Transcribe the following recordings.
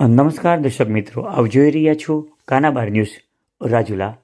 નમસ્કાર દર્શક મિત્રો. આપ જોઈ રહ્યા છો કાનાબાર ન્યૂઝ. રાજુલા.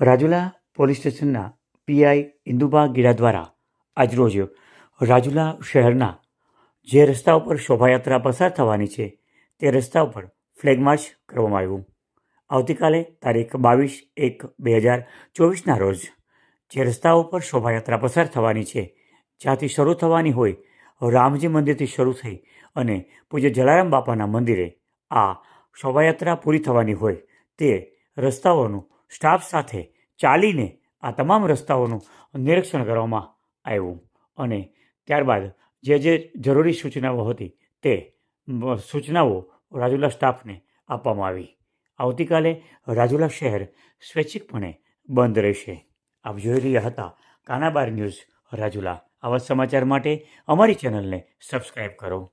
રાજુલા પોલીસ સ્ટેશનના પીઆઈ ઇન્દુબા ગીડા દ્વારા આજરોજ રાજુલા શહેરના જે રસ્તા ઉપર શોભાયાત્રા પસાર થવાની છે, તે રસ્તા ઉપર ફ્લેગ માર્ચ કરવામાં આવ્યું. આવતીકાલે તારીખ બાવીસ એક બે હજાર ચોવીસના રોજ જે રસ્તા ઉપર શોભાયાત્રા પસાર થવાની છે, જ્યાંથી શરૂ થવાની હોય રામજી મંદિરથી શરૂ થઈ અને પૂજ્ય જલારામ બાપાના મંદિરે આ શોભાયાત્રા પૂરી થવાની હોય તે રસ્તાઓનું સ્ટાફ સાથે ચાલીને આ તમામ રસ્તાઓનું નિરીક્ષણ કરવામાં આવ્યું અને ત્યારબાદ જે જે જરૂરી સૂચનાઓ હતી તે સૂચનાઓ રાજુલા સ્ટાફને આપવામાં આવી. આવતીકાલે રાજુલા શહેર સ્વૈચ્છિકપણે બંધ રહેશે. આપ જોઈ રહ્યા હતા કાનાબાર ન્યૂઝ રાજુલા. આવા સમાચાર માટે અમારી ચેનલને સબસ્ક્રાઈબ કરો.